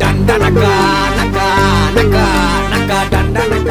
டண்டனக்கா நக்கா நக்கா நக்கா டண்டனக்கா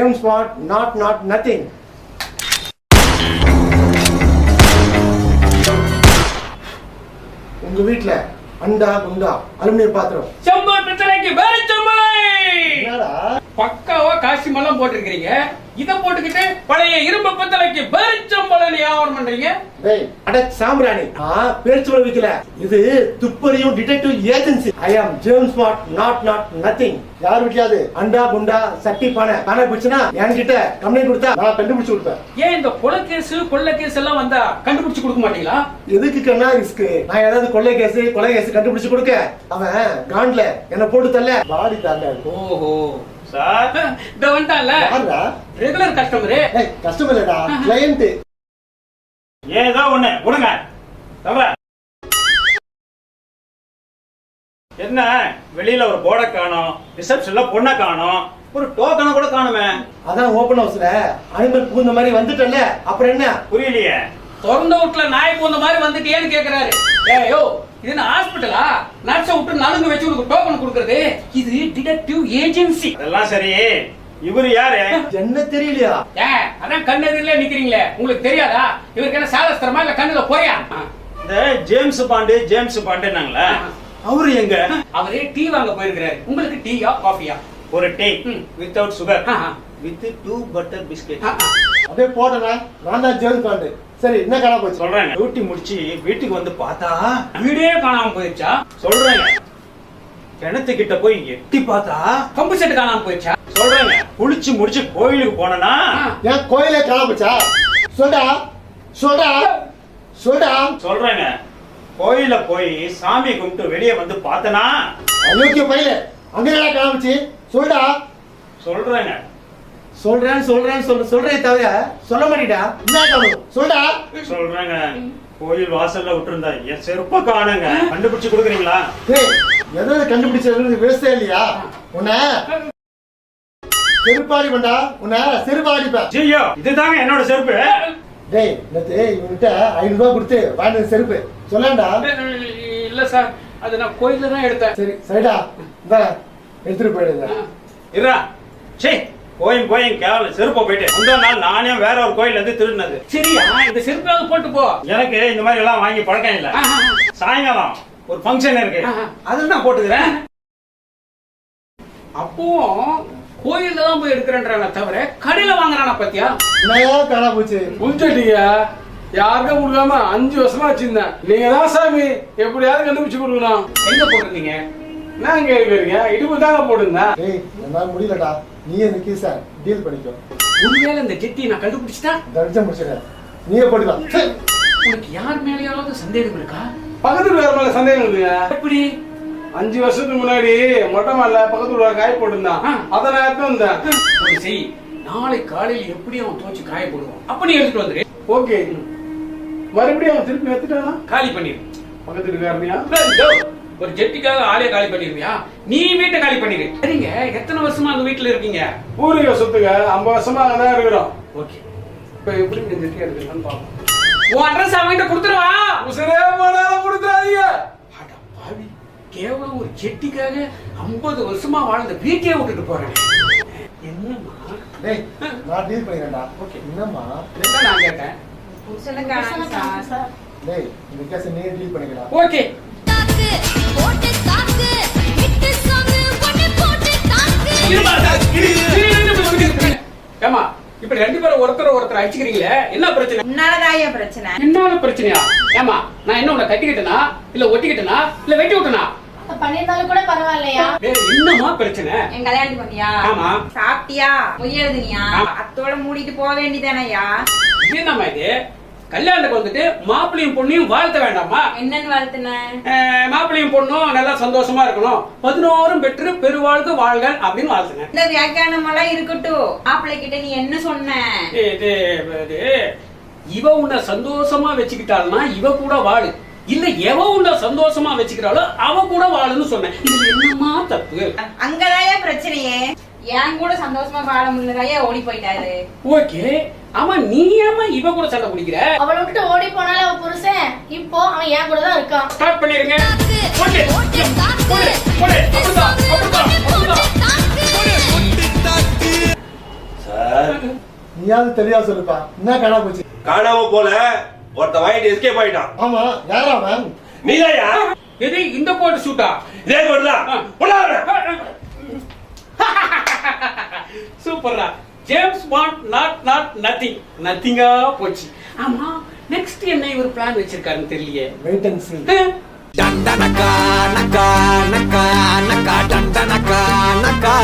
Game spot, not, not, nothing. உங்க வீட்ல அண்டா குண்டா அலுமினியம் பாத்திரம். செம்பு பித்தளைக்கு வேற செம்பலை பக்காவா காஸ்டியூம் போட்டிருக்கீங்க இத போட்டுக்கிட்டு பழைய இரும்பு பித்தளைக்கு வேற செம்பலை டேய் அட சாம்பிராணி நான் பேச்சு விக்கல. இது துப்பறியும் detective agency I am James Bond not not nothing யார் வீட்லயாவது அண்டா குண்டா சட்டி பானை. பானை போச்சுன்னா என்கிட்ட கம்ப்ளைண்ட் கொடுத்தா நான் கண்டுபிடிச்சு கொடுப்பேன். ஏன் இந்த கொலை கேஸ் கொள்ளை கேஸ் எல்லாம் வந்தா கண்டுபிடிச்சு கொடுக்க மாட்டீங்களா? எதுக்கு கண்ணா ரிஸ்க் நான் ஏதாவது கொள்ளை கேஸ் கொலை கேஸ் கண்டுபிடிச்சு கொடுக்க. அவன் காண்ட்ல என்ன போட்டு தள்ள பாடி தள்ள ஓஹோ. சார் இந்த வந்துட்டான்ல? ரெகுலர் கஸ்டமரு கஸ்டமர் இல்லடா கிளையண்ட் ஏதோ ஒண்ணு கொடுங்க என்ன வெளியில ஒரு போர்டை காணோம் ரிசப்ஷன்ல பொண்ணை காணோம் ஒரு டோக்கனை கூட காணுமே. அதான் ஓபன் ஹவுஸ்ல அனிமல் புகுந்த மாதிரி வந்துட்டல அப்புறம் என்ன? புரியலையே. திறந்த வீட்டுல நாய் போந்த மாதிரி வந்துட்டியேன்னு கேக்குறாரு. ஏயோ இது என்ன ஹாஸ்பிட்டலா நர்ஸை விட்டு நலுங்கு வச்சு உனக்கு டோக்கன் கொடுக்கறது? இது டிடெக்டிவ் ஏஜென்சி அதெல்லாம் சரி. இவரு யாரு? என்ன தெரியலையா? அதான் கண்ணெதிரிலே நிக்கிறீங்களே. உங்களுக்கு தெரியாதா? இவருக்கு என்ன சாலஸ்திரமா இல்ல கண்ணுல போயா இந்த ஜேம்ஸ் பாண்டு ஜேம்ஸ் பாண்டுனாங்களே அவரு எங்க? அவரே டீ வாங்க போயிருக்கிறாரு. உங்களுக்கு டீயா காஃபியா? ஒரு டீ ம். Without sugar Aha. With two butter biscuit. அப்படியே போட்டனா நான் தான் ஜேம்ஸ் பாண்டு. சரி என்ன காணா போச்சு? சொல்றேன் டியூட்டி முடிச்சு வீட்டுக்கு வந்து பார்த்தா? வீடே காணாம போயிருச்சா? சொல்றேங்க. கிணத்துக்கிட்ட போய் எட்டி பார்த்தா? கம்பு செட்டு காணாம போயிருச்சா? சொல்றேங்க குளிச்சு முடிச்சு கோயிலுக்கு போனனா? ஏன் கோயிலே காணா போச்சா சொல்டா சொல்டா சொல்டா. சொல்றேங்க கோயில போய் சாமி கும்பிட்டு வெளியே வந்து பார்த்தனா? அயோக்கிய பையல அங்க என்ன காணா போச்சு சொல்டா. சொல்றேங்க சொல்றேன் சொல்றேன் சொல்ற சொல்றே தவிர சொல்ல மாட்டேடா என்ன சொல்டா. சொல்றேங்க கோயில் வாசல்ல விட்டுருந்தா என் செருப்ப காணுங்க. கண்டுபிடிச்சு கொடுக்குறீங்களா? எதாவது கண்டுபிடிச்சது வேஸ்டே இல்லையா? உன்னை செருப்பாடி பண்ணா உன்னை செருப்பாடிப்பேன். ஜியோ இதுதாங்க என்னோட செருப்பு. டேய் நேத்து இவன்கிட்ட ஐநூறு ரூபாய் கொடுத்து வாங்கின செருப்பு. சொல்லண்டா? இல்ல சார் அது நான் கோயில்ல தான் எடுத்தேன். சரி சரிடா. இந்த எடுத்துட்டு போயிடுங்க. இருடா. சே கோயம் கோயம் கேவல செருப்ப போயிட்டு. முந்தா நாள் நானே வேற ஒரு கோயில்ல இருந்து திருடினது. சரியா இந்த செருப்பாவது போட்டு போ. எனக்கு இந்த மாதிரி எல்லாம் வாங்கி பழக்கம் இல்ல. சாயங்காலம் ஒரு ஃபங்க்ஷன் இருக்கு. ஆஹா. அதில் தான் போட்டுக்கிறேன். அப்பவும் கோயில்ல தான் போய் எடுக்கிறேன்றான தவிர கடையில வாங்குறானா பாத்தியா? என்னையா காணா போச்சு? கொடுத்துட்டீங்க யாருக்கும் கொடுக்காம அஞ்சு வருஷமா வச்சிருந்தேன். நீங்க தான் சாமி எப்படியாவது கண்டுபிடிச்சு கொடுக்கணும். எங்க போட்டிருந்தீங்க? நான் கேட்குறீங்க இடுப்பு தாங்க போட்டுருந்தேன். டேய் என்னால முடியலடா. நீயே நிக்கி சார். டீல் பண்ணிக்கோ. உண்மையில இந்த ஜெட்டி நான் கண்டுபிடிச்சிட்டா? தடிச்சா முடிச்சிடுறேன் நீயே போட்டுக்கலாம். உனக்கு யார் மேலேயாவது சந்தேகம் இருக்கா? பக்கத்து வீடு மேல சந்தேகம் இருக்குங்க எப்படி? அஞ்சு வருஷத்துக்கு முன்னாடி மொட்டை மாடல பக்கத்து வீடு காய போட்டிருந்தான். அதை நான் எடுத்து வந்தேன். ஒரு செய் நாளை காலையில் எப்படி அவன் துவச்சு காய போடுவான். அப்ப நீ எடுத்துட்டு வந்துரு. ஓகே. மறுபடியும் அவன் திருப்பி எடுத்துட்டானா? காலி பண்ணிரு. பக்கத்து இதோ, ஒரு ஜெட்டிக்காக ஆளே காலி பண்ணிருவியா? நீ வீட்டை காலி பண்ணிரு. சரிங்க எத்தனை வருஷமா அந்த வீட்டுல இருக்கீங்க? பூர்வீக சொத்துங்க ஐம்பது வருஷமா அங்கே தான் இருக்கிறோம். ஓகே. இப்போ எப்படி இந்த ஜெட்டி எடுத்துக்கலாம்னு பார்ப்போம். உன் அட்ரஸ் அவன்கிட்ட கொடுத்துருவா உசரே போனாலும் கொடுத்துறாதீங்க. கேவலம் ஒரு ஜெட்டிக்காக 50 வருஷமா வாழ்ந்த வீட்டையே விட்டுட்டு போறேன். என்னம்மா? டேய் நான் டீல் பண்ணிக்கிறேன்டா ஓகே என்னம்மா? இதுதான் நான் கேட்டேன்? புருஷனை காணோம் சார். டேய் இந்த கேஸ் நீயே டீல் பண்ணிக்கலாம். ஓகே இப்ப ரெண்டு பேரும் ஒருத்தர் ஒருத்தர் அடிச்சுக்கிறீங்களே என்ன பிரச்சனை? உன்னாலதான் பிரச்சனை. என்னால பிரச்சனையா? ஏமா நான் என்ன உன்னை கட்டிக்கிட்டனா? இல்ல ஒட்டிக்கிட்டனா? இல்ல வெட்டி விட்டனா? பண்ணிருந்தாலும் கூட பரவாயில்லையா? வேற என்னமா பிரச்சனை? என் கல்யாணத்துக்கு வந்தியா ஆமா. சாப்பிட்டியா? ஆமா. அத்தோட மூடிட்டு போக வேண்டியதானயா? என்னம்மா இது? கல்யாணத்துக்கு வந்துட்டு மாப்பிள்ளையும் பொண்ணையும் வாழ்த்த வேண்டாமா? என்னன்னு வளர்த்துன அஹ், மாப்பிள்ளையும் பொண்ணும் நல்லா சந்தோஷமா இருக்கணும். பதினோரும் பெற்று பெருவாழ்வு வாழ்க அப்படின்னு வாழ்த்துனேன் இந்த வியாக்கியானம் எல்லாம் இருக்கட்டும். மாப்பிள்ளை கிட்ட நீ என்ன சொன்ன? இது இது இவ உன்னை சந்தோஷமா வச்சுக்கிட்டாள்னா இவ கூட வாழு. இல்ல எவ உன்னை சந்தோஷமா வச்சுக்கிறாளோ அவ கூட வாழுன்னு சொன்னேன். இது என்னமா தப்பு? அங்கதான் பிரச்சனையே? என் கூட சந்தோஷமா வாழ முடியலையா ஓடி போயிட்டாரு. ஓகே ஆமா நீ ஏமா இவ கூட சண்டை பிடிக்கிற? அவளை விட்டுட்டு ஓடி போனால அவ புருஷன். இப்போ அவன் என் கூட தான் இருக்கான். ஸ்டார்ட் பண்ணிருங்க. போட்டு போடு, தாக்கு போடு, போடு, அப்படிதான், அப்படிதான், அப்படிதான். சார் நீயாவது தெளிவா சொல்லுப்பா. என்ன காணா போச்சு? காணாம போல ஒருத்த வாங்கிட்டு எஸ்கேப் ஆயிட்டான். ஆமா யாரா அவன்? நீதாயா? இது இந்த கோட் சூட்டா இதே கொண்டுதான் சூப்பர்ரா. James Bond not not nothing நத்திங்கா போச்சு. ஆமா நெக்ஸ்ட் என்ன இவர் பிளான் வச்சிருக்காருன்னு தெரியல வெயிட் அண்ட் சீ டண்டனகா நகா நகா நகா டண்டனகா நகா